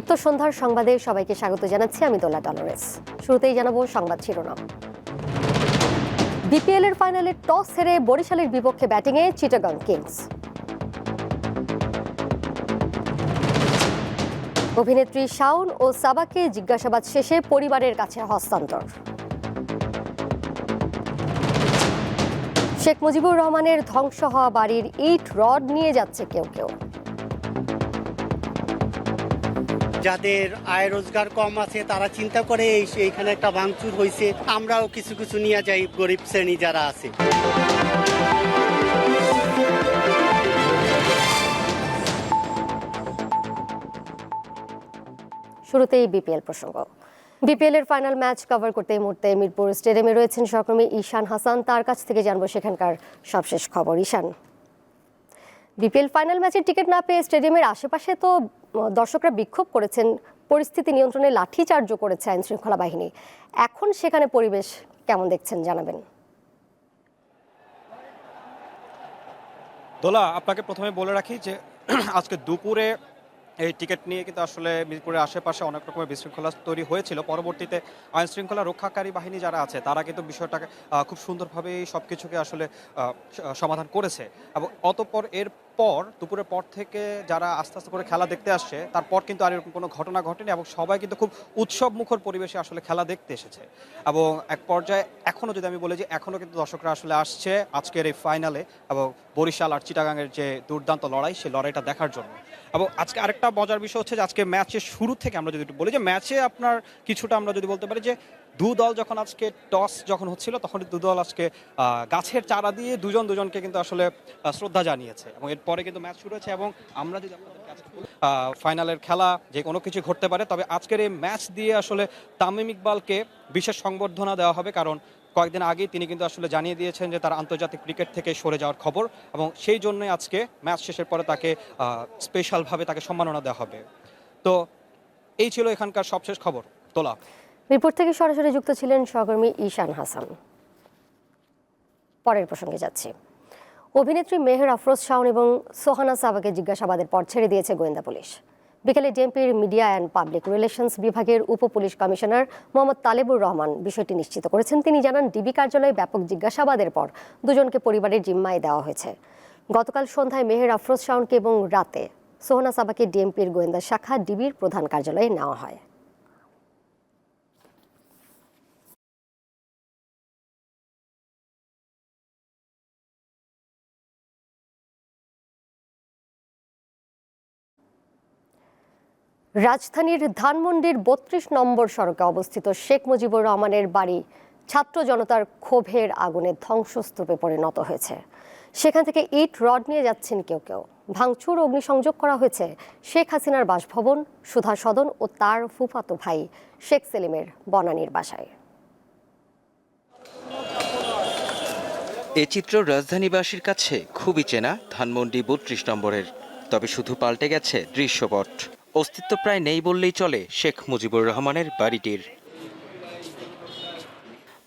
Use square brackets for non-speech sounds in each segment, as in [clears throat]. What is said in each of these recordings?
দীপ্ত সন্ধ্যার সংবাদে সবাইকে স্বাগত জানাচ্ছি আমি দোলা ডলারেস। শুরুতেই জানাব সংবাদ শিরোনাম। বিপিএল এর ফাইনালে টস হেরে বরিশালের বিপক্ষে ব্যাটিংয়ে চিটাগং কিংস। অভিনেত্রী শাওন ও সাবাকে জিজ্ঞাসাবাদ শেষে পরিবারের কাছে হস্তান্তর। শেখ মুজিবুর রহমানের ধ্বংস হওয়া বাড়ির ইট রড নিয়ে যাচ্ছে কেউ কেউ। যাদের আয় রোজগার কম আছে, তারা চিন্তা করে এই এইখানে একটা ভাঙচুর হয়েছে আমরাও কিছু কিছু নিয়ে যাই, গরিব শ্রেণি যারা আছে। শুরুতেই বিপিএল প্রসঙ্গ। বিপিএল এর ফাইনাল ম্যাচ কভার করতে এই মুহূর্তে মিরপুর স্টেডিয়ামে রয়েছেন সহকর্মী ঈশান হাসান। তার কাছ থেকে জানব সেখানকার সবশেষ খবর। ঈশান। বিপিএল ফাইনাল ম্যাচের টিকিট না পেয়ে স্টেডিয়ামের আশেপাশে তো দর্শকরা বিক্ষোভ করেছেন। পরিস্থিতি নিয়ন্ত্রণে লাঠিচার্জও করেছে আইন শৃঙ্খলা বাহিনী। এখন সেখানে পরিবেশ কেমন দেখছেন, জানাবেন। দোলা, আপনাকে প্রথমে বলে রাখি যে, [clears throat] আজকে দুপুরে এই টিকিট নিয়ে কিন্তু আসলে মিরপুরের আশেপাশে অনেক রকমের বিশৃঙ্খলা তৈরি হয়েছিল। পরবর্তীতে আইন শৃঙ্খলা রক্ষাকারী বাহিনী যারা আছে, তারা কিন্তু বিষয়টাকে খুব সুন্দরভাবেই সব কিছুকে আসলে সমাধান করেছে। এবং অতঃপর এর পর, দুপুরের পর থেকে যারা আস্তে আস্তে করে খেলা দেখতে আসছে, তারপর কিন্তু আর এরকম কোনো ঘটনা ঘটেনি এবং সবাই কিন্তু খুব উৎসব মুখর পরিবেশে আসলে খেলা দেখতে এসেছে। এবং এক পর্যায়ে এখনও যদি আমি বলি যে এখনও কিন্তু দর্শকরা আসলে আসছে আজকের এই ফাইনালে এবং বরিশাল আর চিটাগাংয়ের যে দুর্দান্ত লড়াই, সেই লড়াইটা দেখার জন্য। এবং আজকে আরেকটা মজার বিষয় হচ্ছে যে আজকে ম্যাচের শুরু থেকে আমরা যদি একটু বলি যে ম্যাচে আপনার কিছুটা আমরা যদি বলতে পারি যে দু দল যখন আজকে টস যখন হচ্ছিল তখন দু দল আজকে গাছের চারা দিয়ে দুজন দুজনকে কিন্তু আসলে শ্রদ্ধা জানিয়েছে। এবং এরপরে কিন্তু ম্যাচ শুরু হয়েছে এবং আমরা যদি ফাইনালের খেলা যে কোনো কিছু ঘটতে পারে, তবে আজকের এই ম্যাচ দিয়ে আসলে তামিম ইকবালকে বিশেষ সংবর্ধনা দেওয়া হবে, কারণ কয়েকদিন আগেই তিনি কিন্তু আসলে জানিয়ে দিয়েছেন যে তার আন্তর্জাতিক ক্রিকেট থেকে সরে যাওয়ার খবর এবং সেই জন্যই আজকে ম্যাচ শেষের পরে তাকে স্পেশালভাবে তাকে সম্মাননা দেওয়া হবে। তো এই ছিল এখানকার সবশেষ খবর। তোলা। মিরপুর থেকে সরাসরি যুক্ত ছিলেন সহকর্মী ঈশান হাসান। পরের প্রসঙ্গে যাচ্ছি। অভিনেত্রী মেহের আফরোজ শাওন এবং সোহানা সাবাকে জিজ্ঞাসাবাদের পর ছেড়ে দিয়েছে গোয়েন্দা পুলিশ। বিকেলে ডিএমপির মিডিয়া অ্যান্ড পাবলিক রিলেশনস বিভাগের উপ পুলিশ কমিশনার মোহাম্মদ তালেবুর রহমান বিষয়টি নিশ্চিত করেছেন। তিনি জানান, ডিবি কার্যালয়ে ব্যাপক জিজ্ঞাসাবাদের পর দুজনকে পরিবারের জিম্মায় দেওয়া হয়েছে। গতকাল সন্ধ্যায় মেহের আফরোজ শাওনকে এবং রাতে সোহানা সাবাকে ডিএমপির গোয়েন্দা শাখা ডিবির প্রধান কার্যালয়ে নেওয়া হয়। রাজধানীর ধানমন্ডির বত্রিশ নম্বর সড়কে অবস্থিত শেখ মুজিবুর রহমানের বাড়ি ছাত্র জনতার ক্ষোভের আগুনে ধ্বংসস্তূপে পরিণত হয়েছে। সেখান থেকে ইট, রড নিয়ে যাচ্ছেন কেউ কেউ। ভাঙচুর, অগ্নিসংযোগ করা হয়েছে শেখ হাসিনার বাসভবন, সুধা সদন ও তার ফুফাতো ভাই শেখ সেলিমের বনানীর বাসায়। এ চিত্র রাজধানীবাসীর কাছে খুবই চেনা ধানমন্ডি বত্রিশ নম্বরের। তবে শুধু পাল্টে গেছে দৃশ্যপট। অস্তিত্ব প্রায় নেই বললেই চলে শেখ মুজিবুর রহমানের বাড়িটির।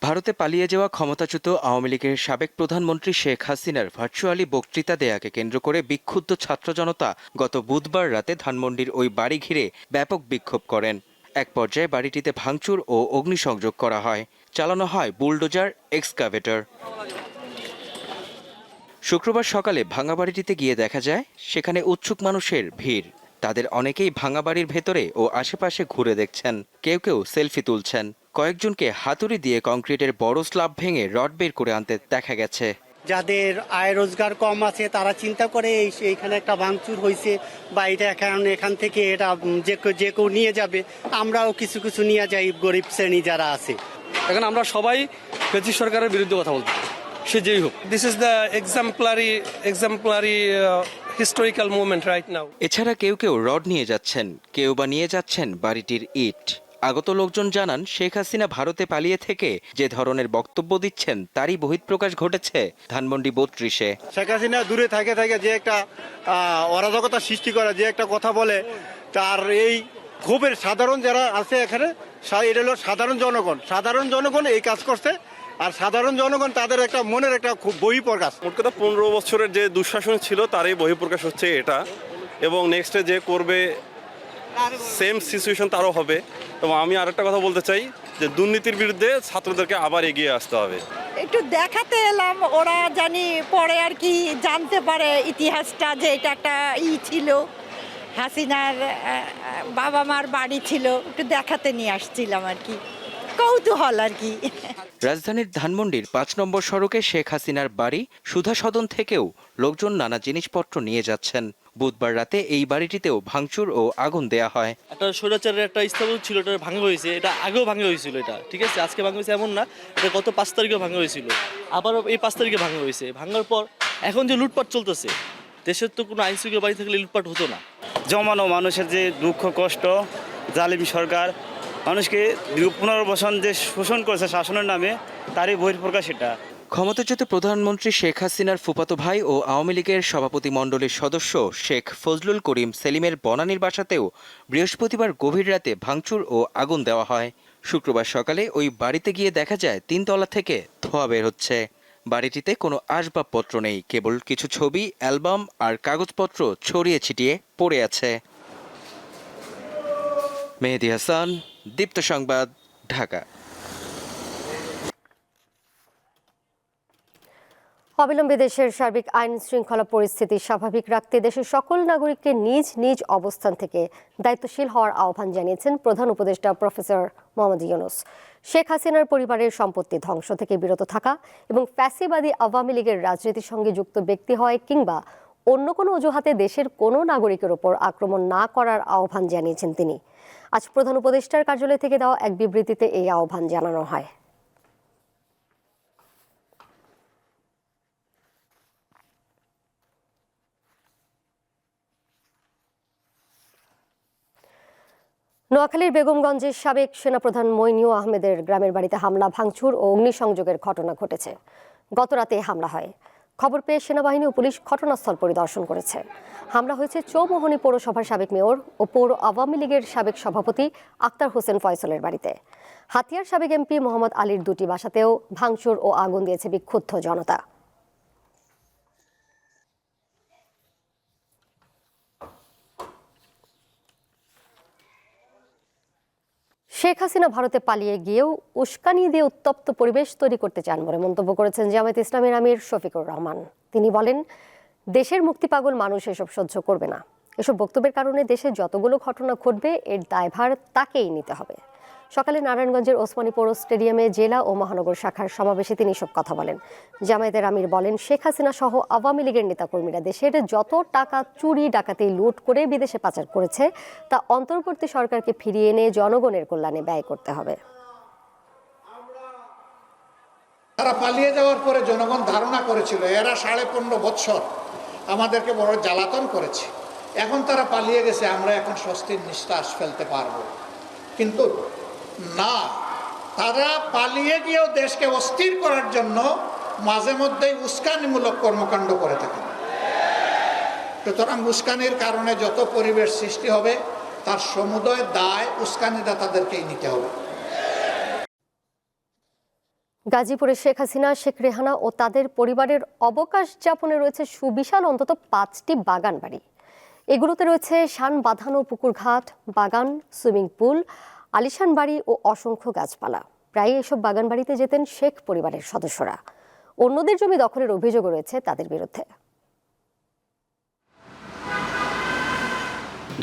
ভারতে পালিয়ে যাওয়া ক্ষমতাচ্যুত আওয়ামী লীগের সাবেক প্রধানমন্ত্রী শেখ হাসিনার ভার্চুয়ালি বক্তৃতা দেয়াকে কেন্দ্র করে বিক্ষুব্ধ ছাত্র জনতা গত বুধবার রাতে ধানমন্ডির ওই বাড়ি ঘিরে ব্যাপক বিক্ষোভ করেন। এক পর্যায়ে বাড়িটিতে ভাঙচুর ও অগ্নিসংযোগ করা হয়। চালানো হয় বুলডোজার, এক্সকাভেটর। শুক্রবার সকালে ভাঙা বাড়িটিতে গিয়ে দেখা যায়, সেখানে উৎসুক মানুষের ভিড়। তাদের অনেকেই ভাঙা বাড়ির ভেতরে ও আশেপাশে ঘুরে দেখছেন। কেউ কেউ সেলফি তুলছেন। কয়েকজনকে হাতুড়ি দিয়ে কংক্রিটের বড় স্ল্যাব ভেঙে রড বের করে আনতে দেখা গেছে। যাদের আয় রোজগার কম আছে তারা চিন্তা করে এই এইখানে একটা ভাঙচুর হয়েছে বা এটা এখন এখান থেকে এটা যে যে কেউ নিয়ে যাবে আমরাও কিছু কিছু নিয়ে যাই গরিব শ্রেণি যারা আছে। এখন আমরা সবাই ব্রিটিশ সরকারের বিরুদ্ধে কথা বলতে সে যেই হোক। This is the exemplary exemplary historical moment right now. এছাড়া কেউ কেউ রড নিয়ে যাচ্ছেন কেউ বা নিয়ে যাচ্ছেন বাড়িটির ইট। আগত লোকজন জানান শেখ হাসিনা ভারতে পালিয়ে থেকে যে ধরনের বক্তব্য দিচ্ছেন তারই বহিঃপ্রকাশ ঘটেছে ধানমন্ডি বত্রিশে। শেখ হাসিনা দূরে থাকে থাকে যে একটা অরাজকতা সৃষ্টি করে যে একটা কথা বলে তার এই ক্ষোভের সাধারণ যারা আছে এখানে এটা হলো সাধারণ জনগণ। সাধারণ জনগণ এই কাজ করছে আর সাধারণ জনগণ তাদের একটা মনের একটা খুব বহিঃপ্রকাশ। মোট কথা পনেরো বছরের যে দুঃশাসন ছিল তারই বহিঃপ্রকাশ হচ্ছে এটা। এবং নেক্সটে যে করবে সেম সিচুয়েশন তারও হবে। এবং আমি আরেকটা কথা বলতে চাই যে দুর্নীতির বিরুদ্ধে ছাত্রদেরকে আবার এগিয়ে আসতে হবে। একটু দেখাতে এলাম ওরা জানি পরে আর কি জানতে পারে ইতিহাসটা যে এটা একটা ই ছিল। হাসিনার বাবা মার বাড়ি ছিল। একটু দেখাতে নিয়ে আসছিলাম আর কি। কৌতূহল আর কি। রাজধানীর ধানমন্ডির পাঁচ নম্বর সড়কে শেখ হাসিনার বাড়ি সুধা সদন থেকেও লোকজন নানা জিনিসপত্র নিয়ে যাচ্ছেন। বুধবার রাতে এই বাড়িটিতেও ভাঙচুর ও আগুন দেয়া হয়। একটা স্বৈরাচারের একটা স্থাপন ছিল এটা ভাঙা হয়েছে এটা আগেও ভাঙা হয়েছিল এটা ঠিক আছে? আজকে ভাঙা হয়েছে এমন না এটা গত পাঁচ তারিখেও ভাঙা হয়েছিল। আবারও এই পাঁচ তারিখে ভাঙা হয়েছে। ভাঙার পর এখন যে লুটপাট চলতেছে দেশের তো কোনো আইন শৃঙ্খলা বাড়ি থাকলে লুটপাট হতো না। জমানো মানুষের যে দুঃখ কষ্ট জালিম সরকার মানুষকে দীর্ঘ পনেরো যে শোষণ করেছে শাসনের নামে, তারই বহিঃপ্রকাশ এটা। ক্ষমতাচ্যুত প্রধানমন্ত্রী শেখ হাসিনার ফুফাতো ভাই ও আওয়ামী লীগের সভাপতি মণ্ডলীর সদস্য শেখ ফজলুল করিম সেলিমের বনানীর বাসাতেও বৃহস্পতিবার গভীর রাতে ভাঙচুর ও আগুন দেওয়া হয়। শুক্রবার সকালে ওই বাড়িতে গিয়ে দেখা যায়, তিনতলা থেকে ধোঁয়া বের হচ্ছে। বাড়িটিতে কোনো আসবাবপত্র নেই, কেবল কিছু ছবি, অ্যালবাম আর কাগজপত্র ছড়িয়ে ছিটিয়ে পড়ে আছে। মেহেদি হাসান দীপ্ত সংবাদ, ঢাকা। অবিলম্বে দেশের সার্বিক আইন শৃঙ্খলা পরিস্থিতি স্বাভাবিক রাখতে দেশের সকল নাগরিককে নিজ নিজ অবস্থান থেকে দায়িত্বশীল হওয়ার আহ্বান জানিয়েছেন প্রধান উপদেষ্টা প্রফেসর মোহাম্মদ ইউনুস। শেখ হাসিনার পরিবারের সম্পত্তি ধ্বংস থেকে বিরত থাকা এবং ফ্যাসিবাদী আওয়ামী লীগের রাজনীতির সঙ্গে যুক্ত ব্যক্তি হয় কিংবা অন্য কোনো অজুহাতে দেশের কোনো নাগরিকের ওপর আক্রমণ না করার আহ্বান জানিয়েছেন তিনি। আজ প্রধান উপদেষ্টার কার্যালয় থেকে দেওয়া এক বিবৃতিতে এই আহ্বান জানানো হয়। নোয়াখালীর বেগমগঞ্জের সাবেক সেনাপ্রধান মইনিউ আহমেদের গ্রামের বাড়িতে হামলা, ভাঙচুর ও অগ্নিসংযোগের ঘটনা ঘটেছে। গতরাতে হামলা হয়। খবর পেয়ে সেনাবাহিনী ও পুলিশ ঘটনাস্থল পরিদর্শন করেছে। হামলা হয়েছে চৌমোহনী পৌরসভার সাবেক মেয়র ও পৌর আওয়ামী লীগের সাবেক সভাপতি আক্তার হোসেন ফয়সলের বাড়িতে। হাতিয়ার সাবেক এমপি মোহাম্মদ আলীর দুটি বাসাতেও ভাঙচুর ও আগুন দিয়েছে বিক্ষুব্ধ জনতা। শেখ হাসিনা ভারতে পালিয়ে গিয়েও উস্কানি দিয়ে উত্তপ্ত পরিবেশ তৈরি করতে চান বলে মন্তব্য করেছেন জামায়াত ইসলামের আমির শফিকুর রহমান। তিনি বলেন, দেশের মুক্তিপাগল মানুষ এসব সহ্য করবে না। এসব বক্তব্যের কারণে দেশে যতগুলো ঘটনা ঘটবে, এর দায়ভার তাকেই নিতে হবে। সকালে নারায়ণগঞ্জের ওসমানী পৌর স্টেডিয়ামে জেলা ও মহানগর শাখার সমাবেশে তিনি সব কথা বলেন। জামায়াতের আমির বলেন, শেখ হাসিনা সহ আওয়ামী লীগের নেতাকর্মীরা দেশের যত টাকা চুরি, ডাকাতি, লুট করে বিদেশে পাচার করেছে, তা অন্তর্বর্তী সরকারকে ফিরিয়ে এনে জনগণের কল্যাণে ব্যয় করতে হবে। তারা পালিয়ে যাওয়ার পরে জনগণ ধারণা করেছিল, এরা সাড়ে পনেরো বৎসর আমাদেরকে বড় জ্বালাতন করেছে। এখন তারা পালিয়ে গেছে, আমরা এখন স্বস্তির নিঃশ্বাস ফেলতে পারব। কিন্তু না, তারা পালিয়ে গিয়েও দেশকে অস্থির করার জন্য মাঝে মধ্যেই উস্কানিমূলক কর্মকাণ্ড করে থাকে। সুতরাং উস্কানির কারণে যত পরিবেশ সৃষ্টি হবে, তার সমুদয় দায় উস্কানিদাতাদেরকেই নিতে হবে। গাজীপুরে শেখ হাসিনা, শেখ রেহানা ও তাদের পরিবারের অবকাশ যাপনে রয়েছে সুবিশাল অন্তত পাঁচটি বাগান বাড়ি এগুলোতে রয়েছে শান বাঁধানো পুকুরঘাট, বাগান, সুইমিং পুল আলিশান বাড়ি ও অসংখ্য গাছপালা। প্রায় এসব বাগান বাড়িতে যেতেন শেখ পরিবারের সদস্যরা। অন্যদের জমি দখলের অভিযোগও রয়েছে তাদের বিরুদ্ধে।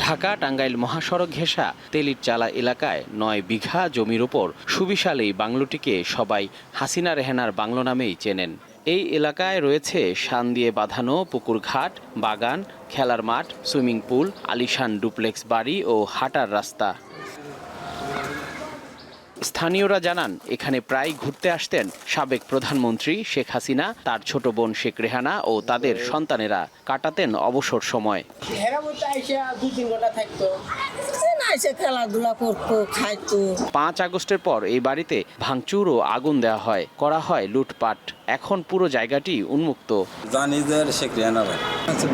ঢাকা, টাঙ্গাইল মহাসড়ক ঘেঁষা তেলির চালা এলাকায় নয় বিঘা জমির ওপর সুবিশাল এই বাংলোটিকে সবাই হাসিনা রেহেনার বাংলো নামেই চেনেন। এই এলাকায় রয়েছে শান দিয়ে বাঁধানো পুকুর ঘাট, বাগান, খেলার মাঠ, সুইমিং পুল, আলিশান ডুপ্লেক্স বাড়ি ও হাঁটার রাস্তা। স্থানীয়রা জানান, এখানে প্রায় ঘুরতে আসতেন সাবেক প্রধানমন্ত্রী শেখ হাসিনা, তার ছোট বোন শেখ রেহানা ও তাদের সন্তানেরা কাটাতেন অবসর সময়। এসে খেলাধুলা করতো খাইতো। পাঁচ আগস্টের পর এই বাড়িতে ভাঙচুর ও আগুন দেওয়া হয় করা হয় লুটপাট। এখন পুরো জায়গাটি উন্মুক্ত। জানি যে শেখ রেহানা ভাই। আচ্ছা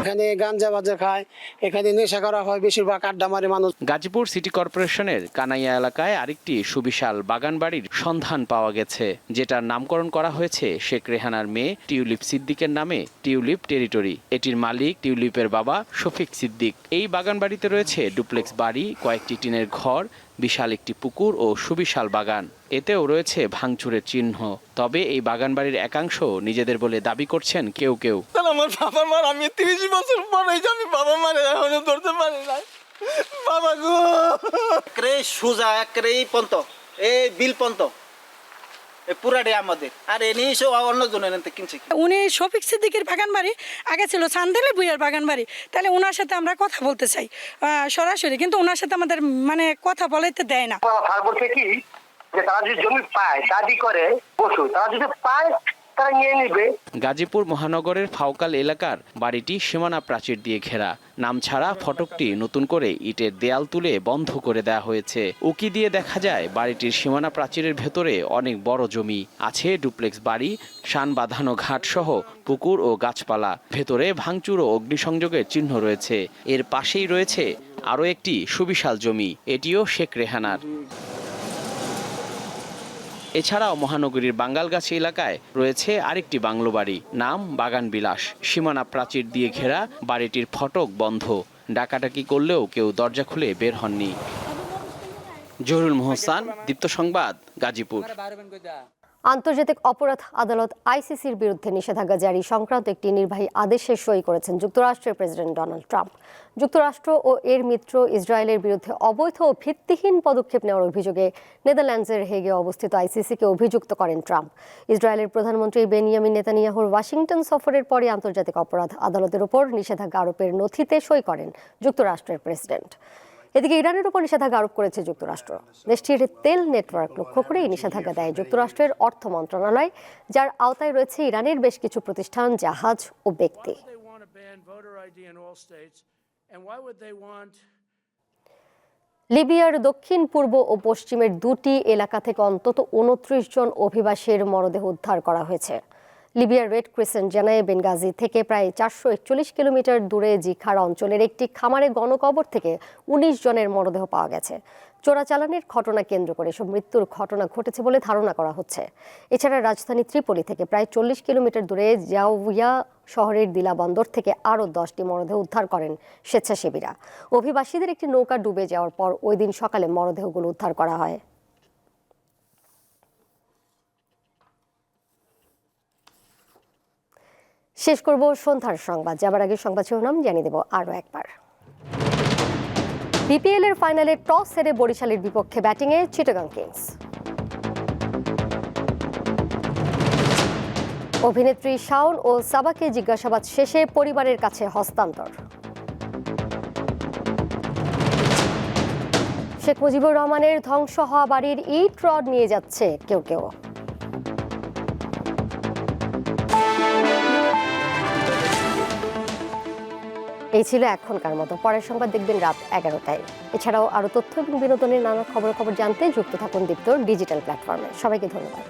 এখানে গাঞ্জা বাজা খায় এখানে নেশা করা হয় বেশিরভাগ আড্ডা মারে মানুষ। গাজীপুর সিটি কর্পোরেশনের কানাইয়া এলাকায় আরেকটি সুবিশাল বাগান বাড়ির সন্ধান পাওয়া গেছে যেটার নামকরণ করা হয়েছে শেখ রেহানার মেয়ে টিউলিপ সিদ্দিকের নামে টিউলিপ টেরিটরি। এটির মালিক টিউলিপের বাবা শফিক সিদ্দিক। এই বাগান বাড়িতে রয়েছে ডুপ্লেক্স বাড়ি কয়েকটি টিনের ঘর বিশাল একটি পুকুর ও সুবিশাল বাগান। এতেও রয়েছে ভাঙচুরের চিহ্ন। তবে এই বাগান বাড়ির একাংশ নিজেদের বলে দাবি করছেন কেউ কেউ। আমার বাবা মার আমি তিরিশ বছর পরে আমি বাবা মারে এখনও ধরতে পারি না বাবা গো! একরে সোজা একরে পন্ত এই বিল পন্ত পুরাটাই আমাদের। আর এ নিয়ে সব অন্য জনের এনতে কিনছে উনি শফিক সিদ্দিকের বাগান বাড়ি আগে ছিল সান্দেলে বুইয়ের বাগান বাড়ি তাহলে ওনার সাথে আমরা কথা বলতে চাই। আহ, সরাসরি কিন্তু ওনার সাথে আমাদের মানে কথা বলাইতে দেয় না। বলছে কি যে তারা যদি জমি পায় দাবি করে বসু তারা যদি পায় গাজীপুর মহানগরের ফাউকাল এলাকার বাড়িটি সীমানা প্রাচীর দিয়ে ঘেরা। নাম ছাড়া ফটকটি নতুন করে ইটের দেয়াল তুলে বন্ধ করে দেওয়া হয়েছে। উকি দিয়ে দেখা যায়, বাড়িটির সীমানা প্রাচীরের ভেতরে অনেক বড় জমি আছে, ডুপ্লেক্স বাড়ি শান বাঁধানো ঘাট সহ পুকুর ও গাছপালা। ভেতরে ভাঙচুর ও অগ্নিসংযোগের চিহ্ন রয়েছে। এর পাশেই রয়েছে আরও একটি সুবিশাল জমি, এটিও শেখ রেহানার। এছাড়াও মহানগরীর বাঙ্গালগাছি এলাকায় রয়েছে আরেকটি বাংলো বাড়ি, নাম বাগান বিলাস সীমানা প্রাচীর দিয়ে ঘেরা বাড়িটির ফটক বন্ধ। ডাকাডাকি করলেও কেউ দরজা খুলে বের হননি। জহুরুল মোহসান, দীপ্ত সংবাদ, গাজীপুর। আন্তর্জাতিক অপরাধ আদালত আইসিসির বিরুদ্ধে নিষেধাজ্ঞা জারি সংক্রান্ত একটি নির্বাহী আদেশে সই করেছেন যুক্তরাষ্ট্রের প্রেসিডেন্ট ডোনাল্ড ট্রাম্প। যুক্তরাষ্ট্র ও এর মিত্র ইসরায়েলের বিরুদ্ধে অবৈধ ও ভিত্তিহীন পদক্ষেপ নেওয়ার অভিযোগে নেদারল্যান্ডসের হেগে অবস্থিত আইসিসিকে অভিযুক্ত করেন ট্রাম্প। ইসরায়েলের প্রধানমন্ত্রী বেনিয়ামিন নেতানিয়াহুর ওয়াশিংটন সফরের পরে আন্তর্জাতিক অপরাধ আদালতের উপর নিষেধাজ্ঞা আরোপের নথিতে সই করেন যুক্তরাষ্ট্রের প্রেসিডেন্ট। এদিকে ইরানের উপর নিষেধাজ্ঞা আরোপ করেছে যুক্তরাষ্ট্র। দেশটির তেল নেটওয়ার্ক লক্ষ্য করে এই নিষেধাজ্ঞা দেয় যুক্তরাষ্ট্রের অর্থ মন্ত্রণালয় যার আওতায় রয়েছে ইরানের বেশ কিছু প্রতিষ্ঠান জাহাজ ও ব্যক্তি। লিবিয়ার দক্ষিণ পূর্ব ও পশ্চিমের দুটি এলাকা থেকে অন্তত উনত্রিশ জন অভিবাসীর মরদেহ উদ্ধার করা হয়েছে। লিবিয়ার রেড ক্রিসেন্ট জানায় বেনগাজি থেকে প্রায় চারশো একচল্লিশ কিলোমিটার দূরে জিখার অঞ্চলের একটি খামারে গণকবর থেকে উনিশ জনের মরদেহ পাওয়া গেছে। চোরাচালানের ঘটনা কেন্দ্র করে এসব মৃত্যুর ঘটনা ঘটেছে বলে ধারণা করা হচ্ছে। এছাড়া রাজধানী ত্রিপলি থেকে প্রায় চল্লিশ কিলোমিটার দূরে জাউইয়া শহরের দিলা বন্দর থেকে আরও দশটি মরদেহ উদ্ধার করেন স্বেচ্ছাসেবীরা। অভিবাসীদের একটি নৌকা ডুবে যাওয়ার পর ওই দিন সকালে মরদেহগুলো উদ্ধার করা হয়। শেষ করব সন্ধ্যার সংবাদ। যাবার আগে সংবাদ শিরোনাম জানিয়ে দেব আরও একবার। বিপিএল এর ফাইনালে টস হেরে বরিশালের বিপক্ষে ব্যাটিংয়ে চিটাগাং কিংস। অভিনেত্রী শাওন ও সাবাকে জিজ্ঞাসাবাদ শেষে পরিবারের কাছে হস্তান্তর। শেখ মুজিবুর রহমানের ধ্বংস হওয়া বাড়ির ইট রড নিয়ে যাচ্ছে কেউ কেউ। এই ছিল এখনকার মতো। পরের সংবাদ দেখবেন রাত এগারোটায়। এছাড়াও আরও তথ্য এবং বিনোদনের নানা খবর খবর জানতে যুক্ত থাকুন দীপ্তর ডিজিটাল প্ল্যাটফর্মে। সবাইকে ধন্যবাদ।